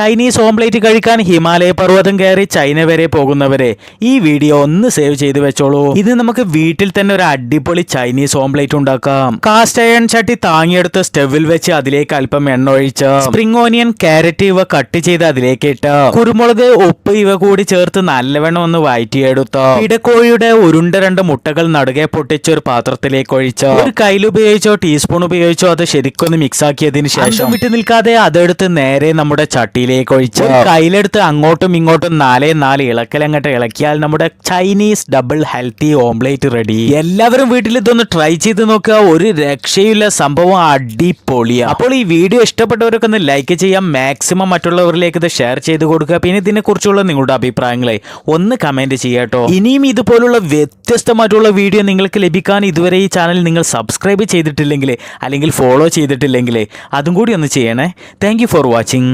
Chinese omelette കഴിക്കാൻ ഹിമാലയ പർവതം കയറി China വരെ പോകുന്നവരെ ഈ വീഡിയോ ഒന്ന് സേവ് ചെയ്ത് വെച്ചോളൂ. ഇത് നമുക്ക് വീട്ടിൽ തന്നെ ഒരു അടിപൊളി ചൈനീസ് ഓംലേറ്റ് ഉണ്ടാക്കാം. കാസ്റ്റ് അയൺ ചട്ടി താങ്ങിയെടുത്ത് സ്റ്റെവിൽ വെച്ച് അതിലേക്ക് അല്പം എണ്ണ ഒഴിച്ച് സ്പ്രിംഗ് ഓനിയൻ ക്യാരറ്റ് ഇവ കട്ട് ചെയ്ത് അതിലേക്ക് ഇട്ട് കുരുമുളക് ഉപ്പ് ഇവ കൂടി ചേർത്ത് നല്ലവണ്ണം ഒന്ന് വഴറ്റിയെടുത്ത് ഇടക്കോഴിയുടെ ഉരുണ്ട രണ്ട് മുട്ടകൾ നടുകെ പൊട്ടിച്ച് ഒരു പാത്രത്തിലേക്ക് ഒഴിച്ച് ഒരു കയ്യിൽ ഉപയോഗിച്ചോ ടീസ്പൂൺ ഉപയോഗിച്ചോ അത് ശരിക്കൊന്ന് മിക്സ് ആക്കിയതിന് ശേഷം വിട്ടു നിൽക്കാതെ അതെടുത്ത് നേരെ നമ്മുടെ ചട്ടിയിലേക്ക് ഒഴിച്ച് കയ്യിലെടുത്ത് അങ്ങോട്ടും ഇങ്ങോട്ടും നാലേ നാല് ഇളക്കലങ്ങട്ട് ഇളക്കിയാൽ നമ്മുടെ Chinese double healthy omelette ready എല്ലാവരും വീട്ടിൽ ഇതൊന്ന് ട്രൈ ചെയ്ത് നോക്കുക. ഒരു രക്ഷയില്ല സംഭവം അടിപൊളിയാണ് അപ്പോൾ ഈ വീഡിയോ ഇഷ്ടപ്പെട്ടവരൊക്കെ ഒന്ന് ലൈക്ക് ചെയ്യാം. മാക്സിമം മറ്റുള്ളവരിലേക്ക് ഇത് ഷെയർ ചെയ്ത് കൊടുക്കുക. പിന്നെ ഇതിനെ കുറിച്ചുള്ള നിങ്ങളുടെ അഭിപ്രായങ്ങളെ ഒന്ന് കമന്റ് ചെയ്യാട്ടോ ഇനിയും ഇതുപോലുള്ള വ്യത്യസ്തമായിട്ടുള്ള വീഡിയോ നിങ്ങൾക്ക് ലഭിക്കാൻ ഇതുവരെ ഈ ചാനൽ നിങ്ങൾ സബ്സ്ക്രൈബ് ചെയ്തിട്ടില്ലെങ്കിൽ അല്ലെങ്കിൽ ഫോളോ ചെയ്തിട്ടില്ലെങ്കിൽ അതും കൂടി ഒന്ന് ചെയ്യണേ. Thank for watching